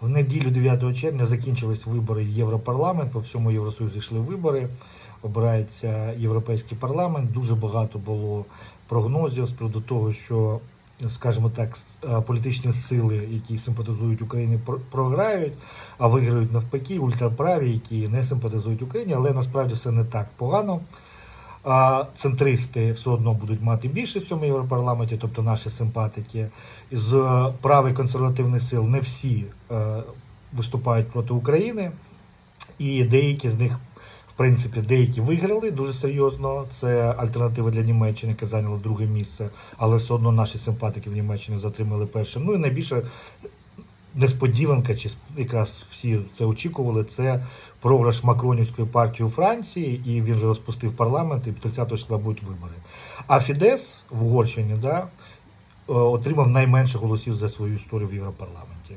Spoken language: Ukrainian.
В неділю 9 червня закінчились вибори в Європарламент. По всьому Євросоюзу йшли вибори. Обирається європейський парламент. Дуже багато було прогнозів з приводу того, що, скажімо так, е, політичні сили, які симпатизують Україні, програють, а виграють навпаки ультраправі, які не симпатизують Україні, але насправді все не так погано. А центристи все одно будуть мати більше в цьому європарламенті, тобто наші симпатики. З правих консервативних сил не всі е, виступають проти України, і деякі з них, в принципі, деякі виграли дуже серйозно. Це альтернатива для Німеччини, яка зайняла друге місце, але все одно наші симпатики в Німеччині затримали перше. Ну і найбільше несподіванка, чи якраз всі це очікували, це програш Макронівської партії у Франції, і він же розпустив парламент, і 30 числа будуть вибори. А Фідес в Угорщині да, е, отримав найменше голосів за свою історію в Європарламенті.